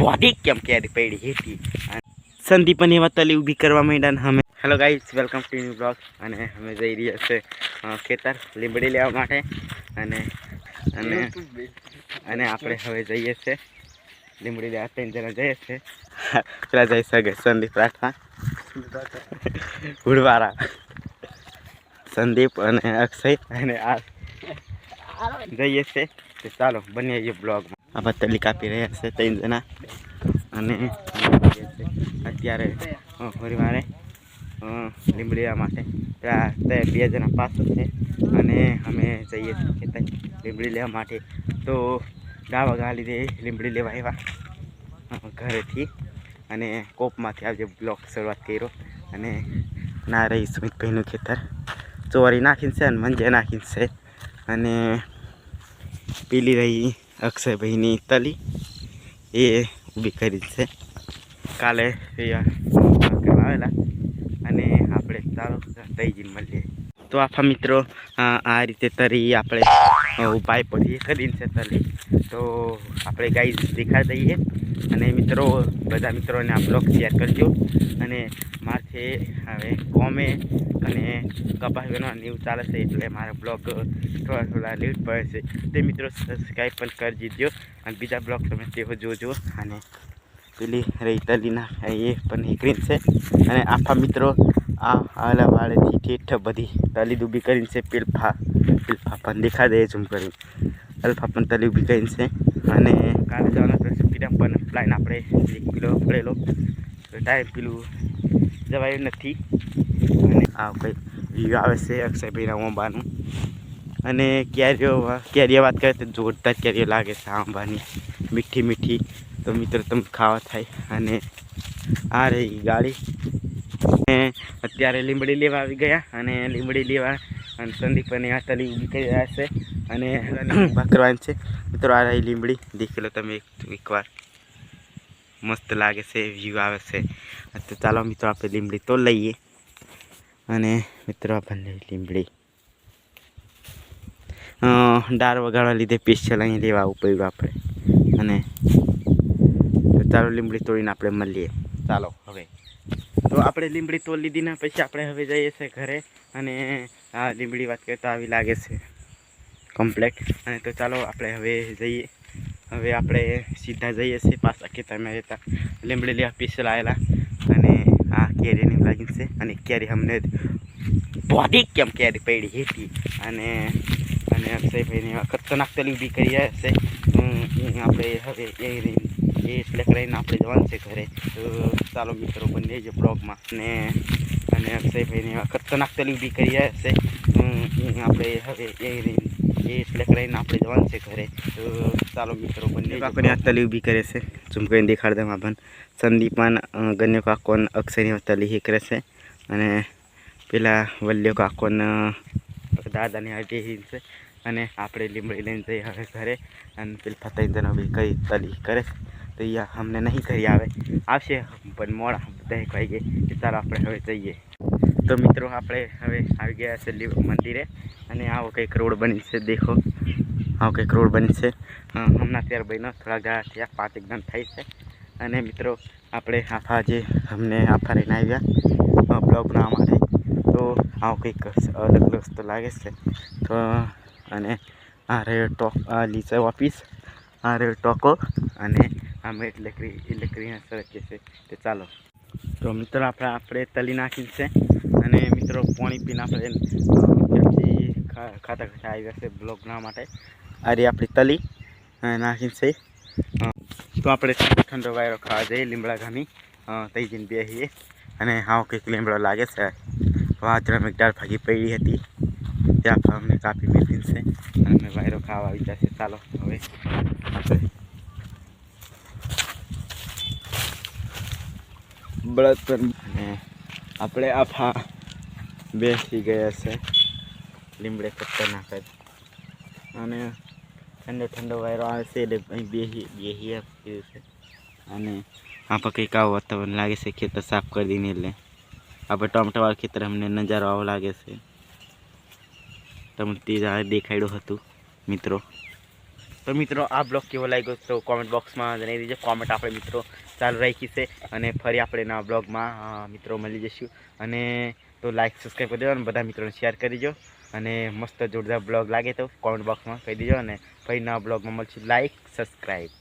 Body કેમ ક્યારે પડી હતી. સંદીપને એવા તલી ઊભી કરવા માંડ્યા ને અમે. Hello guys welcome to new blog અને અમે જઈ રહ્યા છે ખેતર લીંબડી લેવા માટે. અને અને અને આપણે હવે જઈએ છે લીંબડી લેવા. ત્રણ જણા જઈએ છે. પેલા જઈ શકે સંદીપ રાઠવા હુડવારા સંદીપ અને અક્ષય અને આ જઈએ છે. તો ચાલો છીએ બ્લોગમાં આ તલી કાપી રહ્યા છે, ત્રણ જણા. અને અત્યારે પરિવારે લેવા માટે બે જણા પાછળ છે. અને અમે જઈએ છીએ લીંબડી લેવા માટે. તો ગાવા ગા લીધે લીંબડી લેવા આવ્યા ઘરેથી. અને કોપમાંથી આજે બ્લોક શરૂઆત કર્યો. અને ના રહી સુમિતભાઈનું ખેતર. ચોરી નાખીને છે અને મંજે નાખીને છે. અને પીલી રહી અક્ષયભાઈની તલી. એ ઊભી કરી છે. કાલે આવેલા. અને આપણે ચાલો દઈ મળીએ. તો આખા મિત્રો, આ રીતે તરી આપણે ઉપાય પછી કરીને છે તલી. તો આપણે ગાઈ દેખાડી દઈએ. અને મિત્રો, બધા મિત્રોને આ બ્લોગ શેર કરજો. અને મારે હવે કોમે અને કપાસ બનવા ન્યૂઝ ચાલે છે એટલે મારા બ્લોગ થોડા થોડા લેટ પડે છે. તે મિત્રો સબસ્ક્રાઈબ પણ કરી દીધો. અને બીજા બ્લોગ તમે તેઓ જોજો. અને પેલી રહી તલીના એ પણ નીકળીને છે. અને આખા મિત્રો, આ આલા વાળેથી ઠેઠ બધી તલી ઊભી કરીને છે. પીલફા પીલફા પણ દેખા દે ઝૂમ કરી અલ્ફા પણ તલી ઊભી કરીને છે. અને કાલે જવાના પીડા પણ પ્લાન આપણે એક કિલો પડેલો ટાઈમ પેલું જવાયું નથી અને આ કંઈક વ્યૂ આવે છે અક્ષયભાઈના ઓંબાનું અને કેરીઓ કેરીઓ વાત કરે તો જોરદાર કેરીઓ લાગે છે આંબાની મીઠી મીઠી તો મિત્રો તમે ખાવા થાય અને આ રહી ગાડી અને અત્યારે લીંબડી લેવા આવી ગયા અને લીંબડી લેવા અને સંદીપ અને આ તલી ઊભી કરી રહ્યા છે અને ઊભા કરવાની છે. મિત્રો, આ રહી લીંબડી. દેખી લો તમે એકવાર. મસ્ત લાગે છે વ્યૂ આવે છે. તો ચાલો મિત્રો, આપણે લીંબડી તો લઈએ. અને મિત્રો, આપણને લીંબડી. ડાર વગાડવા લીધે પેશિયલ અહીં લેવા આવવું પડ્યું આપણે. અને તો ચાલો લીંબડી તોડીને આપણે મળીએ. ચાલો, હવે. તો આપણે લીંબડી તોડી લીધી ને પછી આપણે હવે જઈએ છીએ ઘરે. અને આ લીમડી વાત કરીએ તો આવી લાગે છે કમ્પ્લેટ અને તો ચાલો આપણે હવે જઈએ. હવે આપણે સીધા જઈએ છીએ પાછા ખેતરમાં રહેતા. લીંબડી લેવા પીસ આવેલા. અને આ કેરીની લાગી છે. અને કેરી અમને બોધી કેમ કેરી પડી હતી અને અને અક્ષયભાઈને ખતરનાક તલી ઊભી કરી રહ્યા આપણે હવે એ એટલે કરીને આપણે જવાનું છે ઘરે. તો ચાલો મિત્રો, બંને જ બ્લોગમાં ને અને અક્ષયભાઈને એવા ખતરનાક તલી ઊભી કરી રહ્યા છે આપણે હવે એ એ એટલે કરીને આપણે જવાનું છે ઘરે. તો ચાલો મિત્રો બંને આપણે આ તલી ઊભી કરે છે. ઝૂમ કરીને દેખાડ દે પણ સંદીપાન ગન્યો કાકોન અક્ષયની તલી હી કરે છે. અને પેલા વલ્લ્યો કાકોન દાદાની હાટી છે. અને આપણે લીમડી લઈને જઈએ હવે ઘરે. અને પેલી ફતાઈ જનો બી કઈ તલી કરે છે. તો અહીંયા અમને નહીં કરી આવે. આવશે. પણ મોડા. એક વાગે ચાલો આપણે હવે જઈએ. તો મિત્રો આપણે હવે આવી ગયા છે મંદિરે અને આવો કંઈક રોડ બની છે, દેખો. આવો કંઈક રોડ બની છે. હમણાં ત્યાર બન્યો થોડા ગાળા થયા, પાંચ એકદમ થાય છે. અને મિત્રો આપણે આફા જે અમને આફા રહીને આવ્યા બ્લોગ બનાવવા માટે તો આવો કંઈક અલગ વસ્તુ લાગે છે. તો, અને આ રહ્યો ટોક લીસે ઓફિસ, આ રહ્યો ટોકો, અને આ મેટ લેકરી ઇલેક્ટ્રિકના સડક છે. તે ચાલો. તો મિત્રો, આપણે આપણે તલી નાખી છે. અને મિત્રો, પાણી પીને આપણે પેપ્સી ખાતા ખાતા આવી જશે બ્લોગના માટે. આ રહી આપણી તલી નાખી છે. તો આપણે ઠંડો વાયરો ખાવા જઈએ, લીમડા ઘાની. તઈ જઈને બેસીએ અને હા કંઈક લીમડો લાગે છે. વાજરા મેં ડાળ ભાગી પડી હતી. ત્યાં અમને કાપી મેળવી છે. અને અમે વાયરો ખાવા આવી જશે. ચાલો, હવે. બળદ પર આપણે આફા બેસી ગયા છે. લીમડે ખતરનાક જ અને ઠંડો ઠંડો વાયરો આવે છે એટલે અહીં બેસી બેસી આપી છે. અને આપણે કંઈક આવું વાતાવરણ લાગે છે ખેતર સાફ કરી દઈને એટલે. આપણે ટોમેટાવાળા ખેતર અમને નજારો આવો લાગે છે. તમને તે દેખાડ્યું હતું મિત્રો. તો મિત્રો આ બ્લોગ કેવો લાગ્યો તો કોમેન્ટ બોક્સમાં જણાવી દેજો. કોમેન્ટ આપણે મિત્રો. ચાલુ રાખી છે. અને ફરી આપણે નવા બ્લોગમાં મિત્રો મળી જઈશું. અને તો લાઈક સબસ્ક્રાઈબ કરી દેજો અને બધા મિત્રોને શેર કરી દેજો. અને મસ્ત જોરદાર બ્લોગ લાગે તો કોમેન્ટ બોક્સમાં કહી દેજો. અને ફરી નવા બ્લોગમાં મળશું. Like subscribe